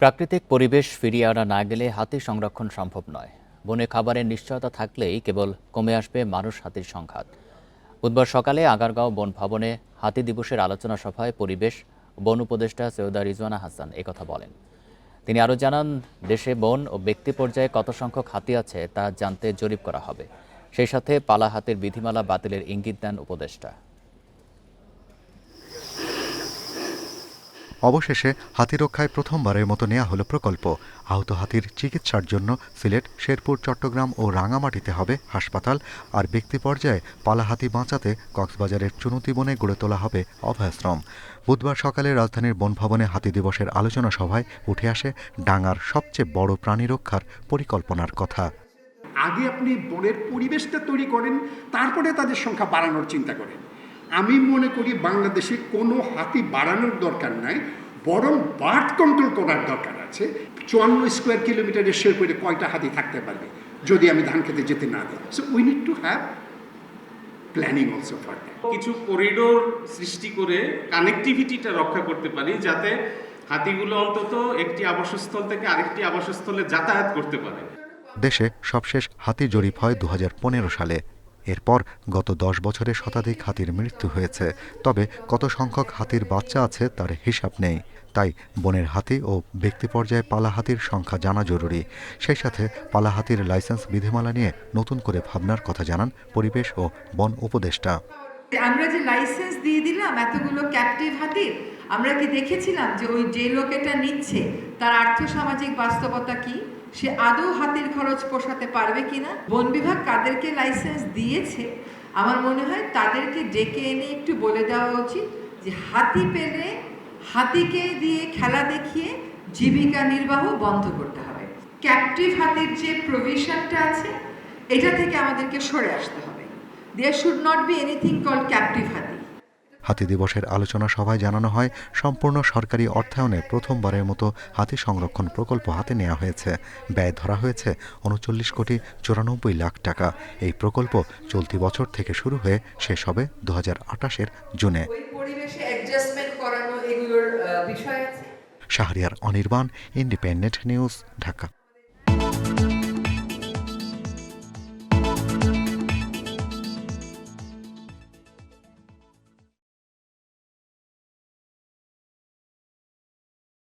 প্রাকৃতিক পরিবেশ ফিরিয়ে আনা না গেলে হাতি সংরক্ষণ সম্ভব নয়। বনে খাবারের নিশ্চয়তা থাকলেই কেবল কমে আসবে মানুষ হাতির সংঘাত। বুধবার সকালে আগারগাঁও বন ভবনে হাতি দিবসের আলোচনা সভায় পরিবেশ, বন উপদেষ্টা সৈয়দা রিজওয়ানা হাসান একথা বলেন। তিনি আরও জানান, দেশে বন ও ব্যক্তি পর্যায়ে কত সংখ্যক হাতি আছে তা জানতে জরিপ করা হবে। সেই সাথে পালা হাতির বিধিমালা বাতিলের ইঙ্গিত দেন উপদেষ্টা। অবশেষে হাতি রক্ষায় প্রথমবারের মতো নেওয়া হলো প্রকল্প। আহত হাতির চিকিৎসার জন্য সিলেট, শেরপুর, চট্টগ্রাম ও রাঙামাটিতে হবে হাসপাতাল আর ব্যক্তি পর্যায়ে পালা হাতি বাঁচাতে কক্সবাজারের চুনতি বনে গড়ে তোলা হবে অভয়াশ্রম। বুধবার সকালে রাজধানীর বনভবনে হাতি দিবসের আলোচনা সভায় উঠে আসে ডাঙ্গার সবচেয়ে বড় প্রাণী রক্ষার পরিকল্পনার কথা। আগে আপনি বনের পরিবেশটা তৈরি করেন, তারপরে তাদের সংখ্যা বাড়ানোর চিন্তা করেন। আমি মনে করি বাংলাদেশে কোনো হাতি বাড়ানোর দরকার নাই বরং বার্ড কন্ট্রোল করার দরকার আছে। চুয়ান্ন স্কোয়ার কিলোমিটারের শেরপুরে কয়টা হাতি থাকতে পারবে যদি আমি ধান খেতে যেতে না দিই? So we need to have planning also for কিছু করিডোর সৃষ্টি করে কানেক্টিভিটিটা রক্ষা করতে পারি যাতে হাতিগুলো অন্তত একটি আবাসস্থল থেকে আরেকটি আবাসস্থলে যাতায়াত করতে পারে। দেশে সবশেষ হাতি জরিপ হয় দু হাজার পনেরো সালে। এরপর গত দশ বছরে শতাধিক হাতির মৃত্যু হয়েছে। তবে কত সংখ্যক হাতির বাচ্চা আছে তার হিসাব নেই। তাই বনের হাতি ও ব্যক্তি পর্যায়ে পালা হাতির সংখ্যা জানা জরুরি। সেই সাথে পালা হাতির লাইসেন্স বিধিমালা নিয়ে নতুন করে ভাবনার কথা জানান পরিবেশ ও বন উপদেষ্টা। আমরা যে লাইসেন্স দিয়ে দিলাম এতগুলো ক্যাপটিভ হাতির, আমরা কি দেখেছিলাম যে ওই যে লোক এটা নিচ্ছে, তার আর্থসামাজিক বাস্তবতা কি? সে আদৌ হাতের খরচ পোষাতে পারবে কিনা? বন বিভাগ কাদেরকে লাইসেন্স দিয়েছে? আমার মনে হয় তাদেরকে ডেকে এনে একটু বলে দেওয়া উচিত যে হাতি পেলে হাতিকে দিয়ে খেলা দেখিয়ে জীবিকা নির্বাহ বন্ধ করতে হবে। ক্যাপটিভ হাতির যে প্রভিশনটা আছে, এটা থেকে আমাদেরকে সরে আসতে হবে। There should not be anything call captive হাতি। হাতি দিবসের আলোচনা সভায় জানানো হয় সম্পূর্ণ সরকারি অর্থায়নে প্রথমবারের মতো হাতি সংরক্ষণ প্রকল্প হাতে নেওয়া হয়েছে। ব্যয় ধরা হয়েছে উনচল্লিশ কোটি চুরানব্বই লাখ টাকা। এই প্রকল্প চলতি বছর থেকে শুরু হয়ে শেষ হবে দু হাজার আটাশের জুনে শাহরিয়ার অনির্বাণ ইন্ডিপেন্ডেন্ট নিউজ ঢাকা।